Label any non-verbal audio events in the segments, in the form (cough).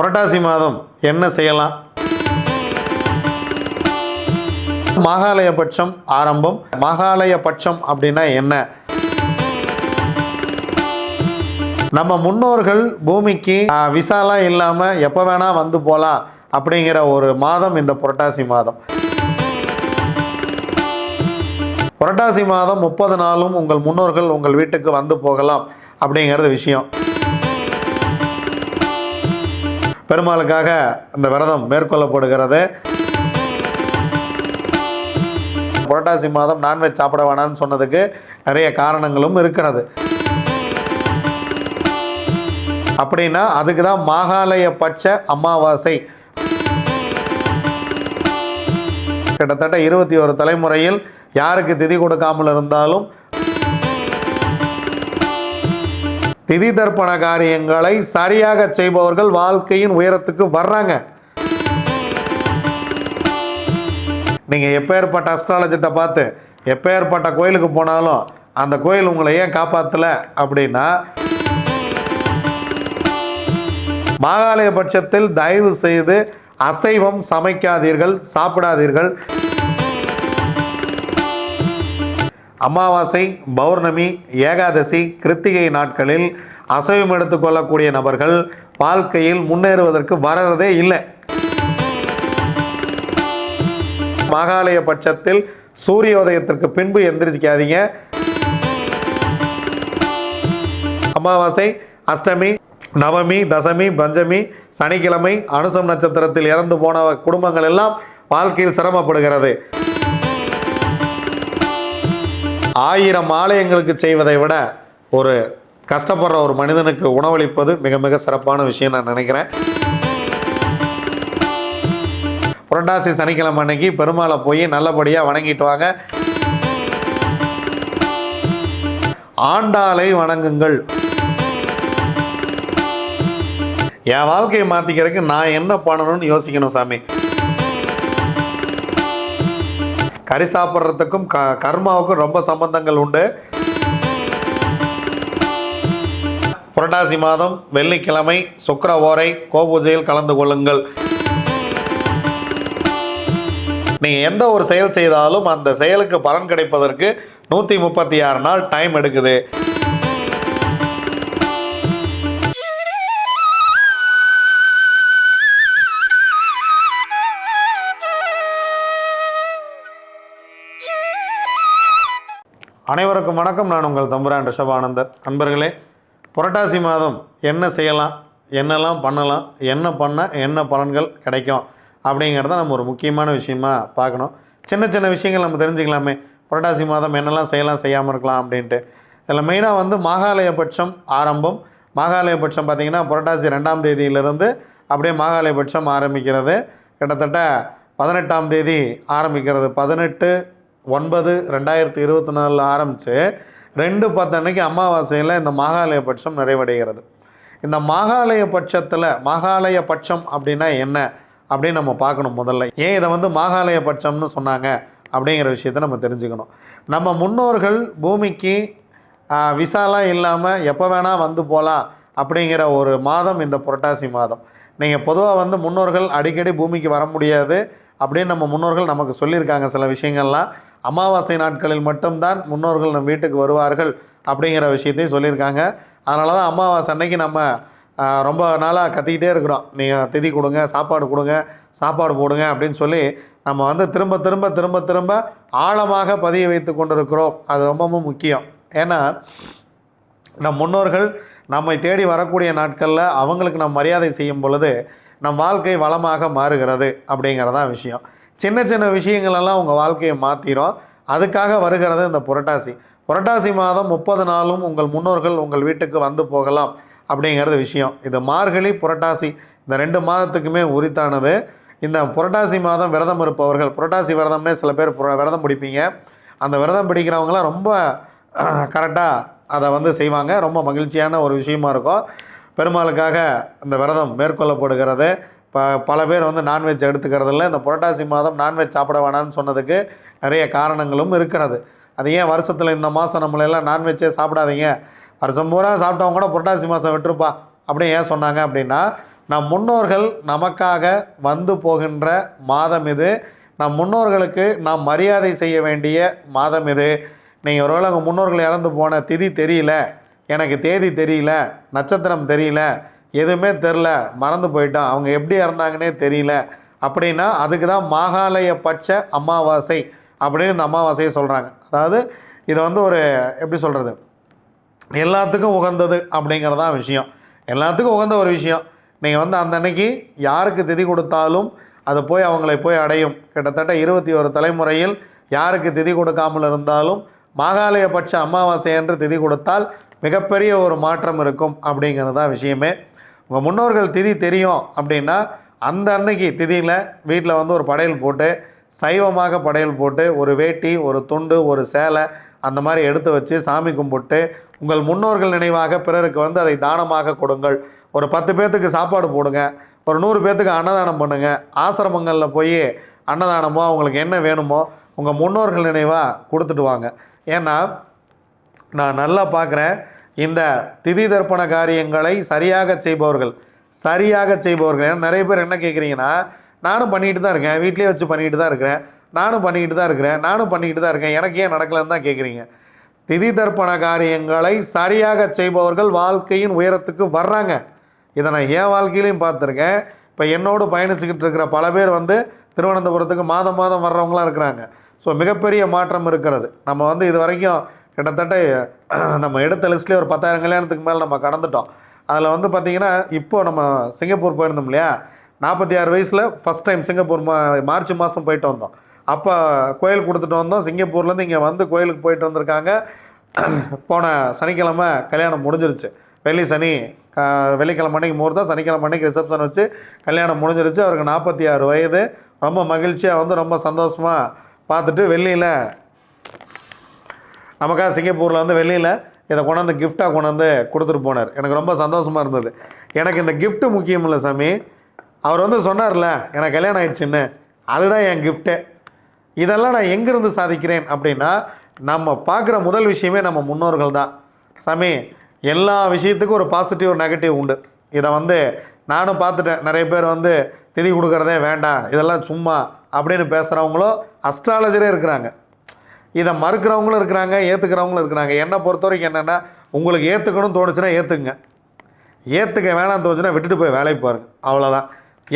புரட்டாசி மாதம் என்ன செய்யலாம்? மகாலய பட்சம் ஆரம்பம். மகாலய பட்சம் அப்படின்னா என்ன? நம்ம முன்னோர்கள் பூமிக்கு ஆஹ், விசாலாம் இல்லாமல் எப்போ வேணால் வந்து போகலாம் அப்படிங்கிற ஒரு மாதம் இந்த புரட்டாசி மாதம். புரட்டாசி மாதம் முப்பது நாளும் உங்கள் முன்னோர்கள் உங்கள் வீட்டுக்கு வந்து போகலாம் அப்படிங்கிறது விஷயம். பெருமாளுக்காக இந்த விரதம் மேற்கொள்ளப்படுகிறது. புரட்டாசி மாதம் நான்வெஜ் சாப்பிட வேணாம்னு சொன்னதுக்கு நிறைய காரணங்களும் இருக்கிறது. அப்படின்னா அதுக்கு தான் மாகாலய பட்ச அமாவாசை. கிட்டத்தட்ட இருபத்தி ஒரு தலைமுறையில் யாருக்கு திதி கொடுக்காமல் இருந்தாலும் திதி தர்ப்பண காரியங்களை சரியாக செய்பவர்கள் வாழ்க்கையின் உயரத்துக்கு வர்றாங்க. நீங்க எப்பேற்பட்ட அஸ்ட்ராலஜிட்ட பார்த்து எப்பேற்பட்ட கோயிலுக்கு போனாலும் அந்த கோயில் உங்களை ஏன் காப்பாத்தல அப்படின்னா மாகாலய பட்சத்தில் தயவு செய்து அசைவம் சமைக்காதீர்கள் சாப்பிடாதீர்கள். அமாவாசை பௌர்ணமி ஏகாதசி கிருத்திகை நாட்களில் அசைவம் எடுத்துக்கொள்ளக்கூடிய நபர்கள் வாழ்க்கையில் முன்னேறுவதற்கு வர்றதே இல்லை. மகாலய பட்சத்தில் சூரியோதயத்திற்கு பின்பு எந்திரிச்சிக்காதீங்க அமாவாசை அஷ்டமி நவமி தசமி பஞ்சமி சனிக்கிழமை அனுசம் நட்சத்திரத்தில் இறந்து போன குடும்பங்கள் எல்லாம் வாழ்க்கையில் சிரமப்படுகிறது. ஆயிரம் ஆலயங்களுக்கு செய்வதை விட ஒரு கஷ்டப்படுற ஒரு மனிதனுக்கு உணவளிப்பது மிக மிக சிறப்பான விஷயம் நான் நினைக்கிறேன். புரட்டாசி சனிக்கிழமை அன்னைக்கு பெருமாளை போய் நல்லபடியாக வணங்கிட்டு வாங்க. ஆண்டாளை வணங்குங்கள். என் வாழ்க்கையை மாற்றிக்கிறதுக்கு நான் என்ன பண்ணணும்னு யோசிக்கணும் சாமி. கறி சாப்பிட்றதுக்கும் க கர்மாவுக்கும் ரொம்ப சம்பந்தங்கள் உண்டு. புரட்டாசி மாதம் வெள்ளிக்கிழமை சுக்கர ஓரை கோபூஜையில் கலந்து கொள்ளுங்கள். நீங்கள் எந்த ஒரு செயல் செய்தாலும் அந்த செயலுக்கு பலன் கிடைப்பதற்கு நூற்றி முப்பத்தி ஆறு நாள் டைம் எடுக்குது. அனைவருக்கும் வணக்கம். நான் உங்கள் தம்புரான் ரிஷபானந்தர். நண்பர்களே புரட்டாசி மாதம் என்ன செய்யலாம் என்னெல்லாம் பண்ணலாம் என்ன பண்ணால் என்ன பலன்கள் கிடைக்கும் அப்படிங்கிறத நம்ம ஒரு முக்கியமான விஷயமா பார்க்கணும். சின்ன சின்ன விஷயங்கள் நம்ம தெரிஞ்சுக்கலாமே. புரட்டாசி மாதம் என்னெல்லாம் செய்யலாம் செய்யாமல் இருக்கலாம் அப்படின்ட்டு. இதில் மெயினாக வந்து மாகாலய பட்சம் ஆரம்பம். மாகாலய பட்சம் பார்த்திங்கன்னா புரட்டாசி ரெண்டாம் தேதியிலிருந்து அப்படியே மாகாலய பட்சம் ஆரம்பிக்கிறது. கிட்டத்தட்ட பதினெட்டாம் தேதி ஆரம்பிக்கிறது. பதினெட்டு ஒன்பது ரெண்டாயிரத்தி இருபத்தி நாலில் ஆரம்பித்து ரெண்டு பத்து அன்னைக்கு அமாவாசையில் இந்த மாகாலய பட்சம் நிறைவடைகிறது. இந்த மாகாலய பட்சத்தில் மாகாலய பட்சம் அப்படின்னா என்ன? அப்படின்னு நம்ம பார்க்கணும் முதல்ல. ஏன் இதை வந்து மாகாலய பட்சம்னு சொன்னாங்க? அப்படிங்கிற விஷயத்தை நம்ம தெரிஞ்சுக்கணும். நம்ம முன்னோர்கள் பூமிக்கு விசாலாக விசாலாம் இல்லாமல் எப்போ வேணால் வந்து போகலாம் அப்படிங்கிற ஒரு மாதம் இந்த புரட்டாசி மாதம். நீங்கள் பொதுவாக வந்து முன்னோர்கள் அடிக்கடி பூமிக்கு வர முடியாது அப்படின்னு நம்ம முன்னோர்கள் நமக்கு சொல்லியிருக்காங்க சில விஷயங்கள்லாம். அமாவாசை நாட்களில் மட்டும்தான் முன்னோர்கள் நம்ம வீட்டுக்கு வருவார்கள் அப்படிங்கிற விஷயத்தையும் சொல்லியிருக்காங்க. அதனால தான் அமாவாசை அன்னைக்கு நம்ம ரொம்ப நாளாக கத்திக்கிட்டே இருக்கிறோம். நீங்கள் திதி கொடுங்க சாப்பாடு கொடுங்க சாப்பாடு போடுங்க அப்படின்னு சொல்லி நம்ம வந்து திரும்ப திரும்ப திரும்ப திரும்ப ஆழமாக பதிய வைத்து கொண்டிருக்கிறோம். அது ரொம்பவும் முக்கியம். ஏன்னா நம் முன்னோர்கள் நம்மை தேடி வரக்கூடிய நாட்களில் அவங்களுக்கு நம் மரியாதை செய்யும் பொழுது நம் வாழ்க்கை வளமாக மாறுகிறது அப்படிங்கிறதான் விஷயம். சின்ன சின்ன விஷயங்களெல்லாம் உங்கள் வாழ்க்கையை மாற்றிடும் அதுக்காக வருகிறது இந்த புரட்டாசி. புரட்டாசி மாதம் முப்பது நாளும் உங்கள் முன்னோர்கள் உங்கள் வீட்டுக்கு வந்து போகலாம் அப்படிங்கிறது விஷயம். இது மார்கழி புரட்டாசி. இந்த ரெண்டு மாதத்துக்குமே உரித்தானது. இந்த புரட்டாசி மாதம் விரதம் இருப்பவர்கள் புரட்டாசி விரதம்னே சில பேர் புர- விரதம் பிடிப்பீங்க. அந்த விரதம் பிடிக்கிறவங்களாம் ரொம்ப (clears throat) கரெக்டாக அதை வந்து செய்வாங்க. ரொம்ப மகிழ்ச்சியான ஒரு விஷயமா இருக்கும். பெருமாளுக்காக இந்த விரதம் மேற்கொள்ளப்படுகிறது. இப்போ பல பேர் வந்து நான்வெஜ் எடுத்துக்கிறதில்ல. இந்த புரட்டாசி மாதம் நான்வெஜ் சாப்பிட வேணாம்னு சொன்னதுக்கு நிறைய காரணங்களும் இருக்கிறது. அது ஏன் வருஷத்தில் இந்த மாதம் நம்மளெல்லாம் நான்வெஜ்ஜே சாப்பிடாதீங்க? வருஷம் பூரா சாப்பிட்டவங்க கூட புரட்டாசி மாதம் விட்டுருப்பா. அப்படின்னு ஏன் சொன்னாங்க அப்படின்னா நம் முன்னோர்கள் நமக்காக வந்து போகின்ற மாதம் இது. நம் முன்னோர்களுக்கு நாம் மரியாதை செய்ய வேண்டிய மாதம் இது. நீங்கள் ஒருவேளை உங்கள் முன்னோர்கள் இறந்து போன திதி தெரியல. எனக்கு தேதி தெரியல. நட்சத்திரம் தெரியல. எதுவுமே தெரில மறந்து போயிட்டோம் அவங்க எப்படி இறந்தாங்கன்னே தெரியல. அப்படின்னா அதுக்கு தான் மாகாலய பட்ச அமாவாசை அப்படின்னு இந்த அமாவாசையை சொல்கிறாங்க அதாவது இது வந்து ஒரு எப்படி சொல்கிறது எல்லாத்துக்கும் உகந்தது அப்படிங்கிறது தான் விஷயம். எல்லாத்துக்கும் உகந்த ஒரு விஷயம். நீங்கள் வந்து அந்த அன்னைக்கு யாருக்கு திதி கொடுத்தாலும் அது போய் அவங்களை போய் அடையும். கிட்டத்தட்ட இருபத்தி ஒரு தலைமுறையில் யாருக்கு திதி கொடுக்காமல் இருந்தாலும் மாகாலயபட்ச அமாவாசை என்று திதி கொடுத்தால் மிகப்பெரிய ஒரு மாற்றம் இருக்கும் அப்படிங்கிறது தான் விஷயமே உங்கள் முன்னோர்கள் திதி தெரியும் அப்படின்னா அந்த அன்னைக்கு திதியில் வீட்டில் வந்து ஒரு படையல் போட்டு சைவமாக படையல் போட்டு ஒரு வேட்டி ஒரு துண்டு ஒரு சேலை அந்த மாதிரி எடுத்து வச்சு சாமி கும்பிட்டு உங்கள் முன்னோர்கள் நினைவாக பிறருக்கு வந்து அதை தானமாக கொடுங்கள். ஒரு பத்து பேர்த்துக்கு சாப்பாடு போடுங்க. ஒரு நூறு பேர்த்துக்கு அன்னதானம் பண்ணுங்க. ஆசிரமங்களில் போய் அன்னதானமோ அவங்களுக்கு என்ன வேணுமோ உங்கள் முன்னோர்கள் நினைவாக கொடுத்துட்டு வாங்க. ஏன்னா நான் நல்லா பார்க்குறேன் இந்த திதி தர்ப்பண காரியங்களை சரியாக செய்பவர்கள் சரியாக செய்பவர்கள். ஏன்னா நிறைய பேர் என்ன கேட்குறீங்கன்னா நானும் பண்ணிட்டு தான் இருக்கேன். வீட்லேயே வச்சு பண்ணிக்கிட்டு தான் இருக்கிறேன். நானும் பண்ணிக்கிட்டு தான் இருக்கிறேன். நானும் பண்ணிக்கிட்டு தான் இருக்கேன். எனக்கு ஏன் நடக்கலைன்னு தான் கேட்குறீங்க திதி தர்ப்பண காரியங்களை சரியாக செய்பவர்கள் வாழ்க்கையின் உயரத்துக்கு வர்றாங்க. இதை நான் என் வாழ்க்கையிலையும் பார்த்துருக்கேன். இப்போ என்னோடு பயணிச்சுக்கிட்டு இருக்கிற பல பேர் வந்து திருவனந்தபுரத்துக்கு மாதம் மாதம் வர்றவங்களாம் இருக்கிறாங்க. ஸோ மிகப்பெரிய மாற்றம் இருக்கிறது. நம்ம வந்து இது வரைக்கும் கிட்டத்தட்ட (clears throat) நம்ம எடுத்த லிஸ்ட்லேயே ஒரு பத்தாயிரம் கல்யாணத்துக்கு மேலே நம்ம கடந்துட்டோம். அதில் வந்து பார்த்திங்கன்னா இப்போது நம்ம சிங்கப்பூர் போயிருந்தோம் இல்லையா? நாற்பத்தி ஆறு வயசில் ஃபஸ்ட் டைம் சிங்கப்பூர் மா மார்ச் மாதம் போயிட்டு வந்தோம். அப்போ கோயில் கொடுத்துட்டு வந்தோம். சிங்கப்பூர்லேருந்து இங்கே வந்து கோயிலுக்கு போயிட்டு வந்திருக்காங்க. (clears throat) போன சனிக்கிழமை கல்யாணம் முடிஞ்சிருச்சு. வெள்ளி சனி வெள்ளிக்கிழமை அன்னைக்கு முகூர்த்தம் சனிக்கிழமை அன்னைக்கு ரிசப்ஷன் வச்சு கல்யாணம் முடிஞ்சிருச்சு. அவருக்கு நாற்பத்தி ஆறு வயது. ரொம்ப மகிழ்ச்சியாக வந்து ரொம்ப சந்தோஷமாக பார்த்துட்டு வெள்ளியில் நமக்காக சிங்கப்பூரில் வந்து வெளியில் இதை கொண்டாந்து கிஃப்டாக கொண்டாந்து கொடுத்துட்டு போனார். எனக்கு ரொம்ப சந்தோஷமாக இருந்தது. எனக்கு இந்த கிஃப்ட்டு முக்கியம் இல்லை சாமி. அவர் வந்து சொன்னார்ல எனக்கு கல்யாணம் ஆயிடுச்சுன்னு. அதுதான் என் கிஃப்ட்டு இதெல்லாம் நான் எங்கேருந்து சாதிக்கிறேன்? அப்படின்னா நம்ம பார்க்குற முதல் விஷயமே நம்ம முன்னோர்கள் தான். சாமி எல்லா விஷயத்துக்கும் ஒரு பாசிட்டிவ் நெகட்டிவ் உண்டு. இதை வந்து நானும் பார்த்துட்டேன். நிறைய பேர் வந்து திதி கொடுக்குறதே வேண்டாம். இதெல்லாம் சும்மா அப்படின்னு பேசுகிறவங்களும் அஸ்ட்ராலஜரே இருக்கிறாங்க. இதை மறுக்கிறவங்களும் இருக்கிறாங்க ஏற்றுக்கிறவங்களும் இருக்கிறாங்க. என்னை பொறுத்த வரைக்கும் என்னென்னா உங்களுக்கு ஏற்றுக்கணும்னு தோணுச்சுன்னா ஏற்றுக்குங்க ஏற்றுக்க வேணாம்னு தோணுச்சுன்னா விட்டுட்டு போய் வேலைக்கு பாருங்க. அவ்வளோதான்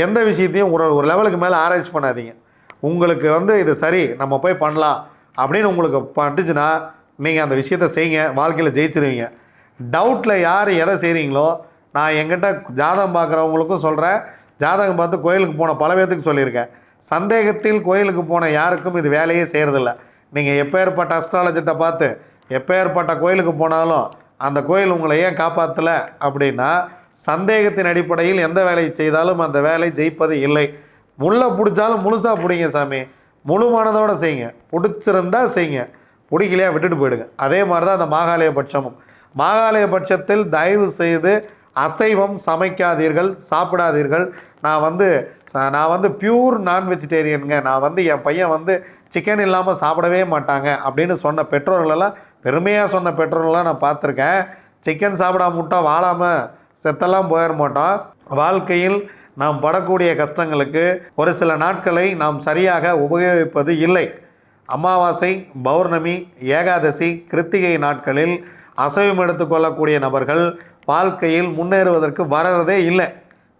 எந்த விஷயத்தையும் ஒரு ஒரு லெவலுக்கு மேலே ஆராய்ச்சி பண்ணாதீங்க. உங்களுக்கு வந்து இது சரி நம்ம போய் பண்ணலாம் அப்படின்னு உங்களுக்கு பட்டுச்சுன்னா நீங்கள் அந்த விஷயத்தை செய்யுங்க. வாழ்க்கையில் ஜெயிச்சிருவீங்க. டவுட்டில் யார் எதை செய்கிறீங்களோ நான் எங்கிட்ட ஜாதகம் பார்க்குறவங்களுக்கும் சொல்கிறேன் ஜாதகம் பார்த்து கோயிலுக்கு போன பல பேர்த்துக்கு சொல்லியிருக்கேன். சந்தேகத்தில் கோயிலுக்கு போன யாருக்கும் இது வேலையே செய்கிறதில்ல நீங்கள் எப்பேற்பட்ட அஸ்ட்ராலஜிட்ட பார்த்து எப்பேற்பட்ட கோயிலுக்கு போனாலும் அந்த கோயில் உங்களை ஏன் காப்பாற்றலை அப்படின்னா சந்தேகத்தின் அடிப்படையில் எந்த வேலையை செய்தாலும் அந்த வேலை ஜெயிப்பது இல்லை. முள்ளை பிடிச்சாலும் முழுசாக பிடிங்க சாமி. முழு மனதோடு செய்யுங்க. பிடிச்சிருந்தா செய்யுங்க. பிடிக்கலையா விட்டுட்டு போயிடுங்க. அதே மாதிரி தான் அந்த மாகாலய பட்சமும். மாகாலய பட்சத்தில் தயவு செய்து அசைவம் சமைக்காதீர்கள் சாப்பிடாதீர்கள். நான் வந்து நான் வந்து பியூர் நான் வெஜிடேரியனுங்க நான் வந்து என் பையன் வந்து சிக்கன் இல்லாமல் சாப்பிடவே மாட்டாங்க அப்படின்னு சொன்ன பெற்றோர்களெல்லாம் பெருமையாக சொன்ன பெற்றோர்களெல்லாம் நான் பார்த்துருக்கேன். சிக்கன் சாப்பிடாம விட்டோம் வாழாமல் செத்தெல்லாம் போயிட மாட்டோம். வாழ்க்கையில் நாம் படக்கூடிய கஷ்டங்களுக்கு ஒரு சில நாட்களை நாம் சரியாக உபயோகிப்பது இல்லை. அமாவாசை பௌர்ணமி ஏகாதசி கிருத்திகை நாட்களில் அசைவம் எடுத்துக்கொள்ளக்கூடிய நபர்கள் வாழ்க்கையில் முன்னேறுவதற்கு வர்றதே இல்லை.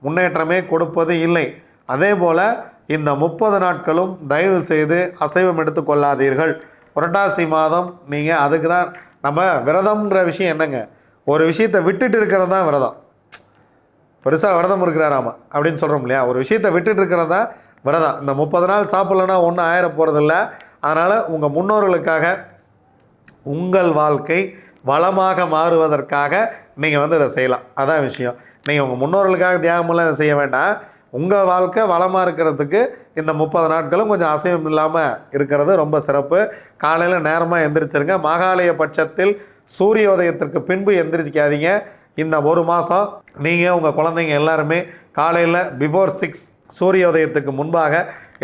முன்னேற்றமே கொடுப்பது இல்லை. அதே போல் இந்த முப்பது நாட்களும் தயவு செய்து அசைவம் எடுத்துக்கொள்ளாதீர்கள் புரட்டாசி மாதம் நீங்கள் அதுக்கு தான் நம்ம விரதம்ன்ற விஷயம் என்னங்க? ஒரு விஷயத்தை விட்டுட்டு இருக்கிறது தான் விரதம். பெருசாக விரதம் இருக்கிறாராமா? அப்படின்னு சொல்கிறோம் இல்லையா? ஒரு விஷயத்தை விட்டுட்டு இருக்கிறது தான் விரதம். இந்த முப்பது நாள் சாப்பிட்லன்னா ஒன்றும் ஆயிர போகிறதில்ல அதனால் உங்கள் முன்னோர்களுக்காக உங்கள் வாழ்க்கை வளமாக மாறுவதற்காக நீங்கள் வந்து இதை செய்யலாம். அதான் விஷயம். நீங்கள் உங்கள் முன்னோர்களுக்காக தியாகமெல்லாம் இதை செய்ய வேண்டாம். உங்கள் வாழ்க்கை வளமாக இருக்கிறதுக்கு இந்த முப்பது நாட்களும் கொஞ்சம் அசைவம் இல்லாமல் இருக்கிறது ரொம்ப சிறப்பு. காலையில் நேரமாக எந்திரிச்சிருங்க. மகாலய பட்சத்தில் சூரிய உதயத்திற்கு பின்பு எந்திரிச்சிக்காதீங்க இந்த ஒரு மாதம் நீங்கள் உங்கள் குழந்தைங்க எல்லாருமே காலையில் பிஃபோர் சிக்ஸ் சூரிய உதயத்துக்கு முன்பாக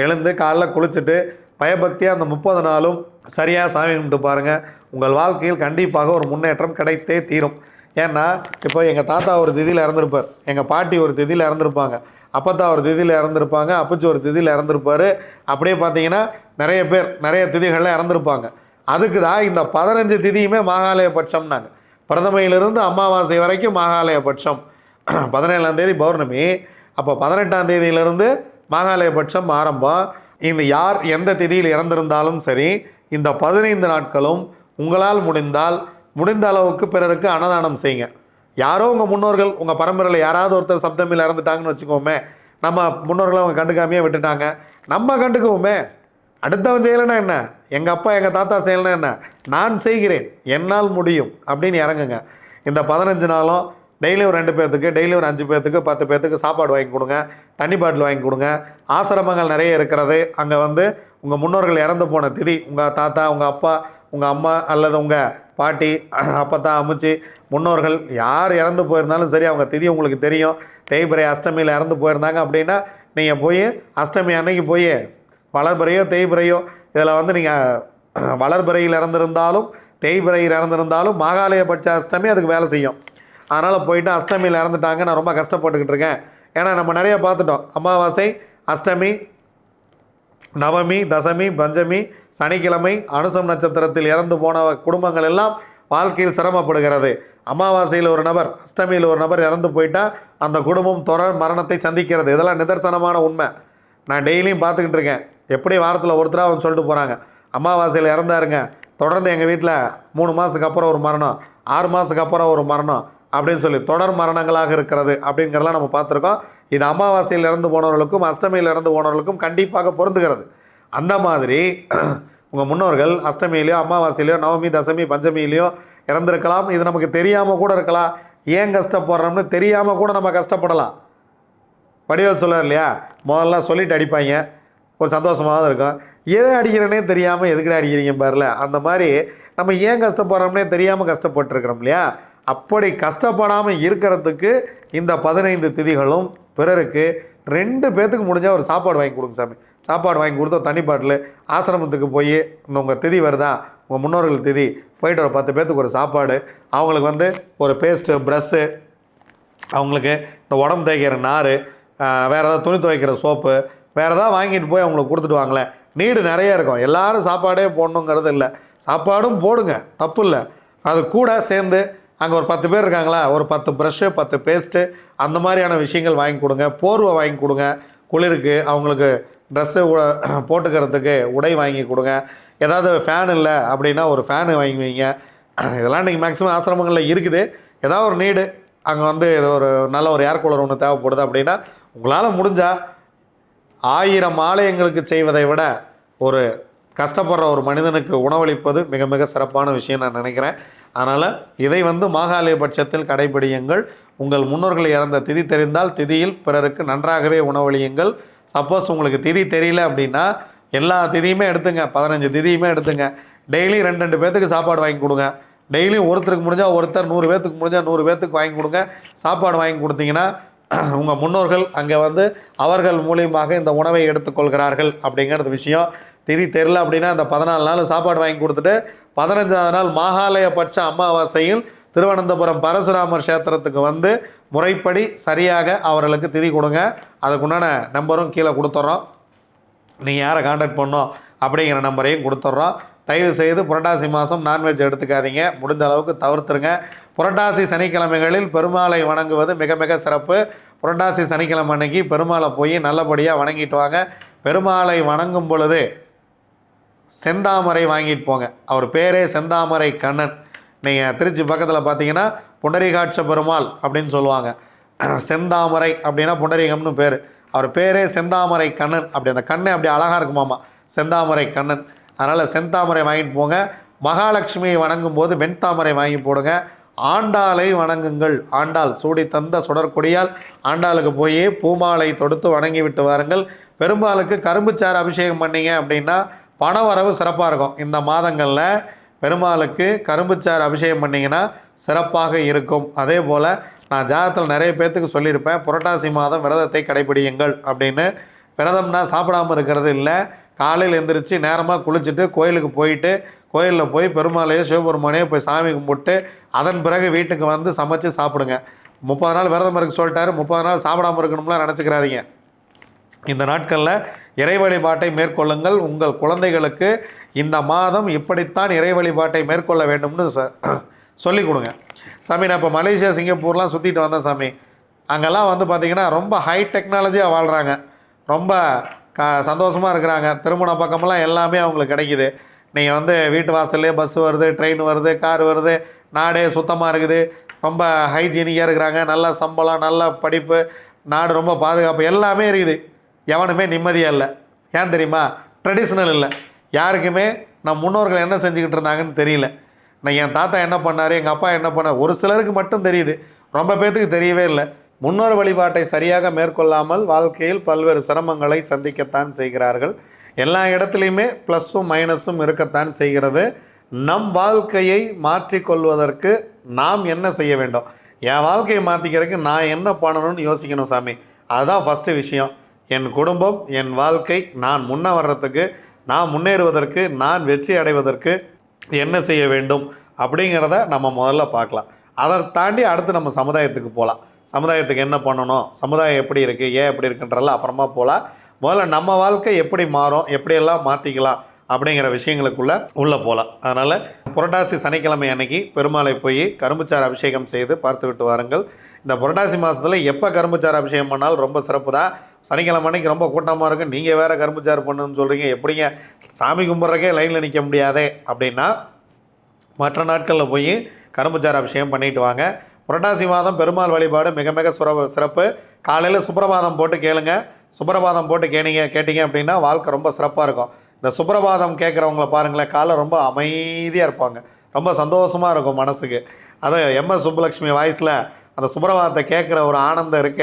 எழுந்து காலைல குளிச்சுட்டு பயபக்தியாக அந்த முப்பது நாளும் சரியாக சாமி கும்பிட்டு பாருங்கள் உங்கள் வாழ்க்கையில் கண்டிப்பாக ஒரு முன்னேற்றம் கிடைத்தே தீரும். ஏன்னா இப்போ எங்கள் தாத்தா ஒரு திதியில் இறந்துருப்பார். எங்கள் பாட்டி ஒரு திதியில் இறந்துருப்பாங்க. அப்பத்தா ஒரு திதியில் இறந்துருப்பாங்க. அப்பச்சி ஒரு திதியில் இறந்துருப்பார். அப்படியே பார்த்தீங்கன்னா நிறைய பேர் நிறைய திதிகளில் இறந்துருப்பாங்க. அதுக்கு தான் இந்த பதினஞ்சு திதியுமே மாகாலய பட்சம்னாங்க. பிரதமையிலிருந்து அமாவாசை வரைக்கும் மாகாலய பட்சம். (clears throat) பதினேழாம் தேதி பௌர்ணமி. அப்போ பதினெட்டாம் தேதியிலிருந்து மாகாலய பட்சம் ஆரம்பம். இந்த யார் எந்த திதியில் இறந்திருந்தாலும் சரி இந்த பதினைந்து நாட்களும் உங்களால் முடிந்தால் முடிந்த அளவுக்கு பிறருக்கு அன்னதானம் செய்யுங்க. யாரோ உங்கள் முன்னோர்கள் உங்கள் பரம்பரையில் யாராவது ஒருத்தர் சப்தமில் இறந்துட்டாங்கன்னு வச்சுக்கோமே நம்ம முன்னோர்களை அவங்க கண்டுக்காமையே விட்டுட்டாங்க. நம்ம கண்டுக்குவோமே. அடுத்தவன் செய்யலைன்னா என்ன? எங்கள் அப்பா எங்கள் தாத்தா செய்யலைன்னா என்ன? நான் செய்கிறேன். என்னால் முடியும். அப்படின்னு இறங்குங்க. இந்த பதினஞ்சு நாளும் டெய்லி ஒரு ரெண்டு பேர்த்துக்கு டெய்லி ஒரு அஞ்சு பேர்த்துக்கு பத்து பேர்த்துக்கு சாப்பாடு வாங்கி கொடுங்க. தண்ணி பாட்டில் வாங்கி கொடுங்க. ஆசிரமங்கள் நிறைய இருக்கிறது. அங்கே வந்து உங்கள் முன்னோர்கள் இறந்து போன திதி உங்கள் தாத்தா உங்கள் அப்பா உங்கள் அம்மா அல்லது உங்கள் பாட்டி அப்பத்தா அம்முச்சி முன்னோர்கள் யார் இறந்து போயிருந்தாலும் சரி அவங்க திதி உங்களுக்கு தெரியும். தேய்பிரை அஷ்டமியில் இறந்து போயிருந்தாங்க அப்படின்னா நீங்கள் போய் அஷ்டமி அன்னைக்கு போய் வளர்பிறையோ தேய்பிரையோ இதில் வந்து நீங்கள் வளர்பிறையில் இறந்துருந்தாலும் தேய்பிரையில் இறந்துருந்தாலும் மாகாலய பட்ச அஷ்டமி அதுக்கு வேலை செய்யும். அதனால் போயிட்டு அஷ்டமியில் இறந்துட்டாங்க. நான் ரொம்ப கஷ்டப்பட்டுக்கிட்டு இருக்கேன். ஏன்னா நம்ம நிறைய பார்த்துட்டோம். அமாவாசை அஷ்டமி நவமி தசமி பஞ்சமி சனிக்கிழமை அனுசம் நட்சத்திரத்தில் இறந்து போன குடும்பங்கள் எல்லாம் வாழ்க்கையில் சிரமப்படுகிறது. அமாவாசையில் ஒரு நபர் அஷ்டமியில் ஒரு நபர் இறந்து போயிட்டால் அந்த குடும்பம் தொடர் மரணத்தை சந்திக்கிறது. இதெல்லாம் நிதர்சனமான உண்மை. நான் டெய்லியும் பார்த்துக்கிட்டு இருக்கேன். எப்படி வாரத்தில் ஒருத்தராக அவங்க சொல்லிட்டு போகிறாங்க அமாவாசையில் இறந்தாருங்க. தொடர்ந்து எங்கள் வீட்டில் மூணு மாதத்துக்கு அப்புறம் ஒரு மரணம். ஆறு மாதத்துக்கு அப்புறம் ஒரு மரணம். அப்படின்னு சொல்லி தொடர் மரணங்களாக இருக்கிறது அப்படிங்கிறதெல்லாம் நம்ம பார்த்துருக்கோம். இது அமாவாசையில் இறந்து போனவர்களுக்கும் அஷ்டமியில் இறந்து போனவர்களுக்கும் கண்டிப்பாக பொருந்துகிறது. அந்த மாதிரி (clears throat) உங்கள் முன்னோர்கள் அஷ்டமியிலையோ அமாவாசையிலையோ நவமி தசமி பஞ்சமியிலையோ இறந்துருக்கலாம். இது நமக்கு தெரியாமல் கூட இருக்கலாம். ஏன் கஷ்டப்படுறோம்னு தெரியாமல் கூட நம்ம கஷ்டப்படலாம். வடிவல் சொல்லார் இல்லையா? முதல்ல சொல்லிட்டு அடிப்பாங்க. ஒரு சந்தோஷமாக தான் இருக்கும். எதை அடிக்கிறேனே தெரியாமல் எதுக்குடா அடிக்கிறீங்க பாருல? அந்த மாதிரி நம்ம ஏன் கஷ்டப்படுறோம்னே தெரியாமல் கஷ்டப்பட்டுருக்குறோம் இல்லையா? அப்படி கஷ்டப்படாமல் இருக்கிறதுக்கு இந்த பதினைந்து திதிகளும் பிறருக்கு ரெண்டு பேர்த்துக்கு முடிஞ்சால் ஒரு சாப்பாடு வாங்கி கொடுங்க சாமி. சாப்பாடு வாங்கி கொடுத்தா தண்ணி பாட்டில் ஆசிரமத்துக்கு போய் இந்த உங்கள் திதி வருதா? உங்கள் முன்னோர்கள் திதி போயிட்டு ஒரு பத்து பேர்த்துக்கு ஒரு சாப்பாடு. அவங்களுக்கு வந்து ஒரு பேஸ்ட்டு ப்ரஷ்ஷு அவங்களுக்கு இந்த உடம்பு தேய்க்கிற நார் வேறு ஏதாவது துணி துவைக்கிற சோப்பு வேறு ஏதாவது வாங்கிட்டு போய் அவங்களுக்கு கொடுத்துட்டு வாங்களேன். நீடு நிறைய இருக்கும். எல்லாரும் சாப்பாடே போடணுங்கிறது இல்லை. சாப்பாடும் போடுங்க. தப்பு இல்லை. அது கூட சேர்ந்து அங்கே ஒரு பத்து பேர் இருக்காங்களா? ஒரு பத்து ப்ரஷ்ஷு பத்து பேஸ்ட்டு அந்த மாதிரியான விஷயங்கள் வாங்கி கொடுங்க. போர்வை வாங்கி கொடுங்க. குளிருக்கு அவங்களுக்கு ட்ரெஸ்ஸு (clears throat) போட்டுக்கிறதுக்கு உடை வாங்கி கொடுங்க. ஏதாவது ஃபேன் இல்லை அப்படின்னா ஒரு ஃபேனு வாங்கி வைங்க. (clears throat) இதெல்லாம் இன்றைக்கி மேக்ஸிமம் ஆசிரமங்களில் இருக்குது. ஏதாவது ஒரு நீடு அங்கே வந்து ஏதோ ஒரு நல்ல ஒரு ஏர் கூலர் ஒன்று தேவைப்படுது அப்படின்னா உங்களால் முடிஞ்சால் ஆயிரம் ஆலயங்களுக்கு செய்வதை விட ஒரு கஷ்டப்படுற ஒரு மனிதனுக்கு உணவளிப்பது மிக மிக சிறப்பான விஷயம் நான் நினைக்கிறேன். அதனால் இதை வந்து மாகாலய பட்சத்தில் கடைபிடியுங்கள். உங்கள் முன்னோர்கள் இறந்த திதி தெரிந்தால் திதியில் பிறருக்கு நன்றாகவே உணவளியுங்கள். சப்போஸ் உங்களுக்கு திதி தெரியல அப்படின்னா எல்லா திதியுமே எடுத்துங்க. பதினஞ்சு திதியுமே எடுத்துங்க. டெய்லி ரெண்டு ரெண்டு பேர்த்துக்கு சாப்பாடு வாங்கி கொடுங்க. டெய்லியும் ஒருத்தருக்கு முடிஞ்சால் ஒருத்தர் நூறு பேர்த்துக்கு முடிஞ்சால் நூறு பேர்த்துக்கு வாங்கி கொடுங்க. சாப்பாடு வாங்கி கொடுத்தீங்கன்னா (clears throat) உங்கள் முன்னோர்கள் அங்கே வந்து அவர்கள் மூலியமாக இந்த உணவை எடுத்துக்கொள்கிறார்கள் அப்படிங்கிறது விஷயம். திதி தெரில அப்படின்னா அந்த பதினாலு நாள் சாப்பாடு வாங்கி கொடுத்துட்டு பதினஞ்சாவது நாள் மாகாலய பட்ச அமாவாசையில் திருவனந்தபுரம் பரசுராமர் கஷேத்திரத்துக்கு வந்து முறைப்படி சரியாக அவர்களுக்கு திதி கொடுங்க. அதுக்குண்டான நம்பரும் கீழே கொடுத்துட்றோம் நீங்கள் யாரை காண்டாக்ட் பண்ணோம் அப்படிங்கிற நம்பரையும் கொடுத்துட்றோம் தயவு செய்து புரட்டாசி மாதம் நான்வெஜ் எடுத்துக்காதீங்க. முடிந்த அளவுக்கு தவிர்த்துருங்க. புரட்டாசி சனிக்கிழமைகளில் பெருமாளை வணங்குவது மிக மிக சிறப்பு. புரட்டாசி சனிக்கிழமை அன்னைக்கு பெருமாளை போய் நல்லபடியாக வணங்கிட்டு வாங்க. பெருமாளை வணங்கும் பொழுது செந்தாமரை வாங்கிட்டு போங்க. அவர் பேரே செந்தாமரை கண்ணன். நீங்கள் திருச்சி பக்கத்தில் பார்த்தீங்கன்னா புண்டரீகாட்ச பெருமாள் அப்படின்னு சொல்லுவாங்க. (clears throat) செந்தாமரை அப்படின்னா புண்டரீகம்னு பேர். அவர் பேரே செந்தாமரை கண்ணன். அப்படி அந்த கண்ணே அப்படி அழகாக இருக்குமாமா. செந்தாமரை கண்ணன். அதனால் செந்தாமரை வாங்கிட்டு போங்க. மகாலட்சுமியை வணங்கும் போது வெண்தாமரை வாங்கி போடுங்க. ஆண்டாளை வணங்குங்கள். ஆண்டாள் சூடி தந்த சுடற்கொடியால் ஆண்டாளுக்கு போய் பூமாலை தொடுத்து வணங்கி விட்டு வாருங்கள். பெரும்பாலுக்கு கரும்புச்சாறு அபிஷேகம் பண்ணீங்க அப்படின்னா பண வரவு சிறப்பாக இருக்கும். இந்த மாதங்களில் பெருமாளுக்கு கரும்புச்சாறு அபிஷேகம் பண்ணிங்கன்னா சிறப்பாக இருக்கும். அதே போல் நான் ஜாதகத்தில் நிறைய பேர்த்துக்கு சொல்லியிருப்பேன் புரட்டாசி மாதம் விரதத்தை கடைபிடியுங்கள் அப்படின்னு. விரதம்னா சாப்பிடாம இருக்கிறது இல்லை. காலையில் எழுந்திரிச்சு நேரமாக குளிச்சுட்டு கோயிலுக்கு போயிட்டு கோயிலில் போய் பெருமாளையோ சிவபெருமானையோ போய் சாமி கும்பிட்டு அதன் பிறகு வீட்டுக்கு வந்து சமைச்சு சாப்பிடுங்க. முப்பது நாள் விரதம் இருக்க சொல்லிட்டாரு. முப்பது நாள் சாப்பிடாம இருக்கணும்லாம் நினச்சிக்கிறாதீங்க. இந்த நாட்களில் இறை வழிபாட்டை மேற்கொள்ளுங்கள். உங்கள் குழந்தைகளுக்கு இந்த மாதம் இப்படித்தான் இறை வழிபாட்டை மேற்கொள்ள வேண்டும்னு சொ- சொல்லிக் கொடுங்க. சாமி நான் இப்போ மலேசியா சிங்கப்பூர்லாம் சுற்றிட்டு வந்தேன் சாமி. அங்கெல்லாம் வந்து பார்த்திங்கன்னா ரொம்ப ஹை டெக்னாலஜியாக வாழ்கிறாங்க ரொம்ப க சந்தோஷமாக இருக்கிறாங்க. திருமண பக்கமெல்லாம் எல்லாமே அவங்களுக்கு கிடைக்குது. நீங்கள் வந்து வீட்டு வாசல்லே பஸ் வருது ட்ரெயின் வருது கார் வருது நாடே சுத்தமாக இருக்குது. ரொம்ப ஹைஜீனிக்காக இருக்கிறாங்க. நல்ல சம்பளம் நல்ல படிப்பு நாடு ரொம்ப பாதுகாப்பு எல்லாமே இருக்குது. எவனுமே நிம்மதியாக இல்லை. ஏன் தெரியுமா? ட்ரெடிஷ்னல் இல்லை. யாருக்குமே நம் முன்னோர்கள் என்ன செஞ்சுக்கிட்டு இருந்தாங்கன்னு தெரியல. நான் என் தாத்தா என்ன பண்ணார் எங்கள் அப்பா என்ன பண்ணார் ஒரு சிலருக்கு மட்டும் தெரியுது. ரொம்ப பேர்த்துக்கு தெரியவே இல்லை. முன்னோர் வழிபாட்டை சரியாக மேற்கொள்ளாமல் வாழ்க்கையில் பல்வேறு சிரமங்களை சந்திக்கத்தான் செய்கிறார்கள். எல்லா இடத்துலையுமே ப்ளஸ்ஸும் மைனஸும் இருக்கத்தான் செய்கிறது. நம் வாழ்க்கையை மாற்றிக்கொள்வதற்கு நாம் என்ன செய்ய வேண்டும்? என் வாழ்க்கையை மாற்றிக்கிறதுக்கு நான் என்ன பண்ணணும்னு யோசிக்கணும் சாமி. அதுதான் ஃபஸ்ட்டு விஷயம். என் குடும்பம் என் வாழ்க்கை நான் முன்ன வர்றதுக்கு நான் முன்னேறுவதற்கு நான் வெற்றி அடைவதற்கு என்ன செய்ய வேண்டும் அப்படிங்கிறத நம்ம முதல்ல பார்க்கலாம். அதை தாண்டி அடுத்து நம்ம சமுதாயத்துக்கு போகலாம் சமுதாயத்துக்கு என்ன பண்ணணும்? சமுதாயம் எப்படி இருக்குது ஏன் எப்படி இருக்குன்றலாம் அப்புறமா போகலாம் முதல்ல நம்ம வாழ்க்கை எப்படி மாறும்? எப்படியெல்லாம் மாற்றிக்கலாம் அப்படிங்கிற விஷயங்களுக்குள்ள உள்ளே போகலாம் அதனால் புரட்டாசி சனிக்கிழமை அன்னைக்கு பெருமாளை போய் கரும்புச்சாறு அபிஷேகம் செய்து பார்த்து விட்டு வாருங்கள். இந்த புரட்டாசி மாதத்தில் எப்போ கரும்புச்சாறு அபிஷேகம் பண்ணாலும் ரொம்ப சிறப்பு தான் சனிக்கிழமை அன்னைக்கு ரொம்ப கூட்டமாக இருக்கும் நீங்கள் வேறு கரும்புச்சாறு பண்ணுன்னு சொல்கிறீங்க எப்படிங்க? சாமி கும்பிட்றக்கே லைனில் நிற்க முடியாதே. அப்படின்னா மற்ற நாட்களில் போய் கரும்புச்சாறு அபிஷேகம் பண்ணிட்டு வாங்க. புரட்டாசி மாதம் பெருமாள் வழிபாடு மிக மிக சுர சிறப்பு. காலையில் சுப்பிரபாதம் போட்டு கேளுங்க. சுப்பிரபாதம் போட்டு கேனீங்க கேட்டிங்க அப்படின்னா வாழ்க்கை ரொம்ப சிறப்பாக இருக்கும். இந்த சுப்பிரபாதம் கேட்குறவங்கள பாருங்களேன் காலை ரொம்ப அமைதியாக இருப்பாங்க. ரொம்ப சந்தோஷமாக இருக்கும் மனசுக்கு. அது எம்எஸ் சுப்புலக்ஷ்மி வாய்ஸில் அந்த சுப்பிரபாதத்தை கேட்குற ஒரு ஆனந்தம் இருக்க.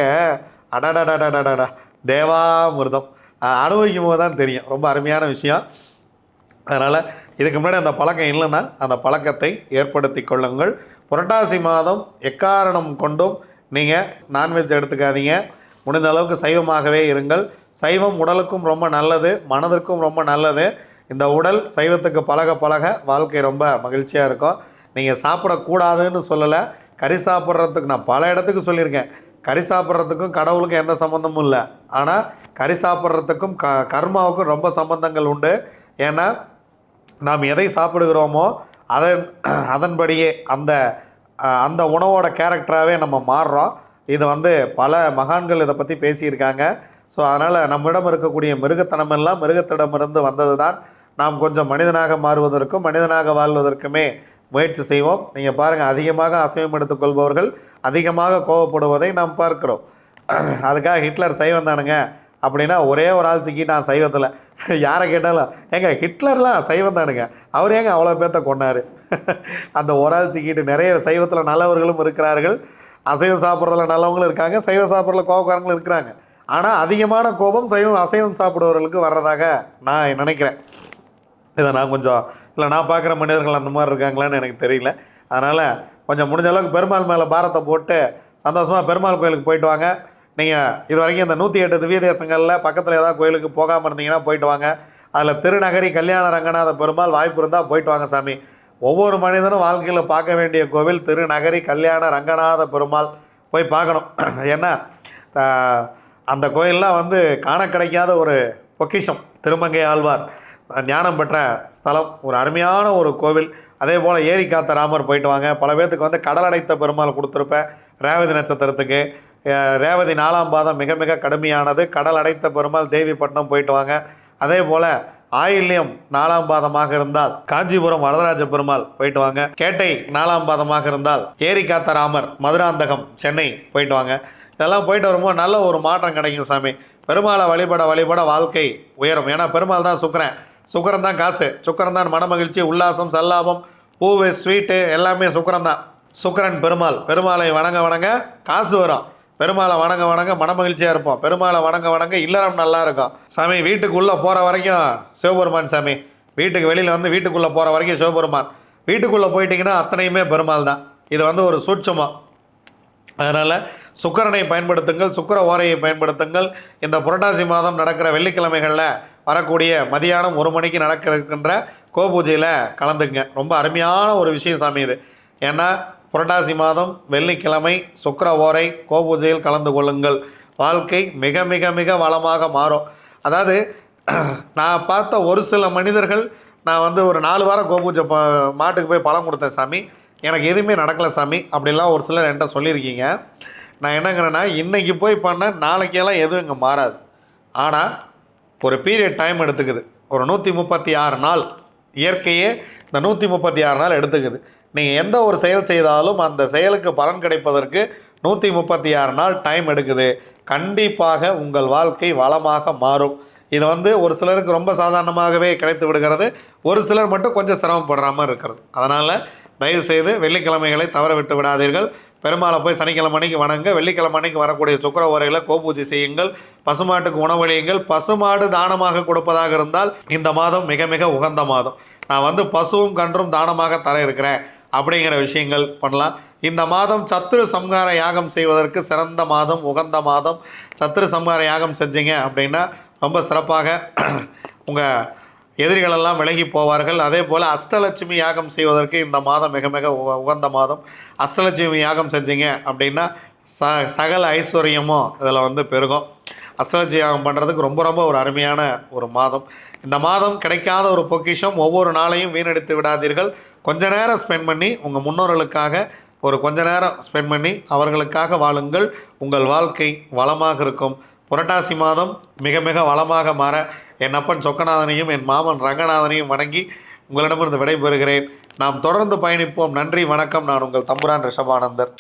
டாடா தேவாமிர்தம். அனுபவிக்கும் போது தான் தெரியும். ரொம்ப அருமையான விஷயம். அதனால் இதுக்கு முன்னாடி அந்த பழக்கம் இல்லைன்னா அந்த பழக்கத்தை ஏற்படுத்தி கொள்ளுங்கள். புரட்டாசி மாதம் எக்காரணம் கொண்டும் நீங்கள் நான்வெஜ் எடுத்துக்காதீங்க. முடிந்த அளவுக்கு சைவமாகவே இருங்கள். சைவம் உடலுக்கும் ரொம்ப நல்லது மனதிற்கும் ரொம்ப நல்லது. இந்த உடல் சைவத்துக்கு பழக பழக வாழ்க்கை ரொம்ப மகிழ்ச்சியாக இருக்கும். நீங்கள் சாப்பிடக்கூடாதுன்னு சொல்லலை. கறி சாப்பிட்றதுக்கு நான் பல இடத்துக்கு சொல்லியிருக்கேன். கறி சாப்பிட்றதுக்கும் கடவுளுக்கும் எந்த சம்மந்தமும் இல்லை. ஆனால் கறி சாப்பிட்றதுக்கும் க கர்மாவுக்கும் ரொம்ப சம்பந்தங்கள் உண்டு. ஏன்னா நாம் எதை சாப்பிடுகிறோமோ அதன் அதன்படியே அந்த அந்த உணவோட கேரக்டராகவே நம்ம மாறுறோம். இது வந்து பல மகான்கள் இதை பற்றி பேசியிருக்காங்க. ஸோ அதனால் நம்மிடம் இருக்கக்கூடிய மிருகத்தனமெல்லாம் மிருகத்திடமிருந்து வந்தது தான் நாம் கொஞ்சம் மனிதனாக மாறுவதற்கும் மனிதனாக வாழ்வதற்குமே முயற்சி செய்வோம். நீங்கள் பாருங்கள் அதிகமாக அசைவம் எடுத்துக்கொள்பவர்கள் அதிகமாக கோவப்படுவதை நாம் பார்க்கிறோம். அதுக்காக ஹிட்லர் சைவம் தானுங்க. அப்படின்னா ஒரே ஒரு ஆள் சிக்கி நான் சைவத்தில். யாரை கேட்டாலும் ஏங்க ஹிட்லர்லாம் சைவம் தானுங்க. அவர் ஏங்க அவ்வளோ பேர்த்த கொண்டாரு அந்த ஒரு ஆள் சிக்கிட்டு நிறைய சைவத்தில் நல்லவர்களும் இருக்கிறார்கள். அசைவம் சாப்பிட்றதுல நல்லவங்களும் இருக்காங்க சைவம் சாப்பிட்றதுல கோபக்காரங்களும் இருக்கிறாங்க. ஆனால் அதிகமான கோபம் சைவம் அசைவம் சாப்பிடுவவர்களுக்கு வர்றதாக நான் நினைக்கிறேன். இதை நான் கொஞ்சம் இல்லை நான் பார்க்குற மனிதர்கள் அந்த மாதிரி இருக்காங்களான்னு எனக்கு தெரியல. அதனால் கொஞ்சம் முடிஞ்ச அளவுக்கு பெருமாள் மேலே பாரத்தை போட்டு சந்தோஷமாக பெருமாள் கோயிலுக்கு போயிட்டு வாங்க. நீங்கள் இது வரைக்கும் இந்த நூற்றி எட்டு திவ்ய தேசங்களில் பக்கத்தில் ஏதாவது கோயிலுக்கு போகாமல் இருந்தீங்கன்னா போயிட்டு வாங்க. அதில் திருநகரி கல்யாண ரங்கநாத பெருமாள் வாய்ப்பு இருந்தால் போயிட்டு வாங்க சாமி. ஒவ்வொரு மனிதனும் வாழ்க்கையில் பார்க்க வேண்டிய கோவில் திருநகரி கல்யாண ரங்கநாத பெருமாள். போய் பார்க்கணும். (clears throat) ஏன்னா அந்த கோயிலெலாம் வந்து காண கிடைக்காத ஒரு பொக்கிஷம். திருமங்கை ஆழ்வார். ஞானம் பெற்ற ஸ்தலம் ஒரு அருமையான ஒரு கோவில். அதே போல் ஏரி காத்த ராமர் போயிட்டு வாங்க. பல பேர்த்துக்கு வந்து கடல் அடைத்த பெருமாள் கொடுத்துருப்பேன் ரேவதி நட்சத்திரத்துக்கு. ரேவதி நாலாம் பாதம் மிக மிக கடுமையானது. கடல் அடைத்த பெருமாள் தேவிப்பட்டினம் போயிட்டு வாங்க. அதே போல் ஆயில்யம் நாலாம் பாதமாக இருந்தால் காஞ்சிபுரம் வரதராஜ பெருமாள் போயிட்டு வாங்க. கேட்டை நாலாம் பாதமாக இருந்தால் ஏரி காத்த ராமர் மதுராந்தகம் சென்னை போயிட்டு வாங்க. இதெல்லாம் போயிட்டு வரும்போது நல்ல ஒரு மாற்றம் கிடைக்கும் சாமி. பெருமாளை வழிபட வழிபட வாழ்க்கை உயரும். ஏன்னா பெருமாள் தான் சுக்கரன். சுக்கரன் தான் காசு. சுக்கரன் தான் மனமகிழ்ச்சி உல்லாசம் சல்லாபம் பூவு ஸ்வீட்டு எல்லாமே சுக்கரன் தான் சுக்கரன் பெருமாள். பெருமாளை வணங்க வணங்க காசு வரும். பெருமாளை வணங்க வணங்க மனமகிழ்ச்சியாக இருப்போம். பெருமாளை வணங்க வணங்க இல்லறம் நல்லா இருக்கும். சாமி வீட்டுக்குள்ளே போகிற வரைக்கும் சிவபெருமான் சாமி. வீட்டுக்கு வெளியில் வந்து வீட்டுக்குள்ளே போகிற வரைக்கும் சிவபெருமான். வீட்டுக்குள்ளே போயிட்டீங்கன்னா அத்தனையுமே பெருமாள் தான். இது வந்து ஒரு சூட்சமாக அதனால் சுக்கரனை பயன்படுத்துங்கள் சுக்கர ஓரையை பயன்படுத்துங்கள். இந்த புரட்டாசி மாதம் நடக்கிற வெள்ளிக்கிழமைகளில் வரக்கூடிய மதியானம் ஒரு மணிக்கு நடக்க இருக்கின்ற கோபூஜையில் கலந்துங்க ரொம்ப அருமையான ஒரு விஷயம் சாமி இது. ஏன்னா புரட்டாசி மாதம் வெள்ளிக்கிழமை சுக்கர ஓரை கோபூஜையில் கலந்து கொள்ளுங்கள். வாழ்க்கை மிக மிக மிக வளமாக மாறும். அதாவது (clears throat) நான் பார்த்த ஒரு சில மனிதர்கள் நான் வந்து ஒரு நாலு வாரம் கோபூஜை மாட்டுக்கு போய் பழம் கொடுத்தேன் சாமி. எனக்கு எதுவுமே நடக்கலை சாமி. அப்படிலாம் ஒரு சிலர் என்கிட்ட சொல்லியிருக்கீங்க. நான் என்னங்கிறேன்னா இன்றைக்கி போய் பண்ண நாளைக்கெல்லாம் எதுவும் இங்கே மாறாது. ஆனால் ஒரு பீரியட் டைம் எடுத்துக்குது. ஒரு நூற்றி முப்பத்தி ஆறு நாள் இயற்கையே இந்த நூற்றி முப்பத்தி ஆறு நாள் எடுத்துக்குது. நீங்கள் எந்த ஒரு செயல் செய்தாலும் அந்த செயலுக்கு பலன் கிடைப்பதற்கு நூற்றி முப்பத்தி ஆறு நாள் டைம் எடுக்குது. கண்டிப்பாக உங்கள் வாழ்க்கை வளமாக மாறும். இது வந்து ஒரு சிலருக்கு ரொம்ப சாதாரணமாகவே கிடைத்து விடுகிறது. ஒரு சிலர் மட்டும் கொஞ்சம் சிரமப்படுற மாதிரி இருக்கிறது. அதனால் தயவு செய்து வெள்ளிக்கிழமைகளை தவற விட்டு விடாதீர்கள். பெருமாளை போய் சனிக்கிழமை அன்னைக்கு வணங்க. வெள்ளிக்கிழமை அன்னைக்கு வரக்கூடிய சுக்கர உரையில் கோபூஜை செய்யுங்கள். பசுமாட்டுக்கு உணவளியுங்கள். பசுமாடு தானமாக கொடுப்பதாக இருந்தால் இந்த மாதம் மிக மிக உகந்த மாதம். நான் வந்து பசுவும் கன்றும் தானமாக தர இருக்கிறேன் அப்படிங்கிற விஷயங்கள் பண்ணலாம். இந்த மாதம் சத்துரு சம்ஹார யாகம் செய்வதற்கு சிறந்த மாதம் உகந்த மாதம். சத்துரு சம்ஹார யாகம் செஞ்சீங்க அப்படின்னா ரொம்ப சிறப்பாக (clears throat) உங்கள் எதிரிகளெல்லாம் விலகி போவார்கள். அதே போல் அஷ்டலட்சுமி யாகம் செய்வதற்கு இந்த மாதம் மிக மிக உகந்த மாதம். அஷ்டலட்சுமி யாகம் செஞ்சீங்க அப்படின்னா ச சகல ஐஸ்வர்யமும் இதில் வந்து பெருகும். அஷ்டலட்சுமி யாகம் பண்ணுறதுக்கு ரொம்ப ரொம்ப ஒரு அருமையான ஒரு மாதம். இந்த மாதம் கிடைக்காத ஒரு பொக்கிஷம் ஒவ்வொரு நாளையும் வீணடித்து விடாதீர்கள். கொஞ்ச நேரம் ஸ்பெண்ட் பண்ணி உங்கள் முன்னோர்களுக்காக ஒரு கொஞ்ச நேரம் ஸ்பெண்ட் பண்ணி அவர்களுக்காக வாழுங்கள். உங்கள் வாழ்க்கை வளமாக இருக்கும். புரட்டாசி மாதம் மிக மிக வளமாக மாற என் அப்பன் சொக்கநாதனையும் என் மாமன் ரங்கநாதனையும் வணங்கி உங்களிடமிருந்து விடைபெறுகிறேன். நாம் தொடர்ந்து பயணிப்போம். நன்றி வணக்கம். நான் உங்கள் தம்புரான் ரிஷபானந்தர்.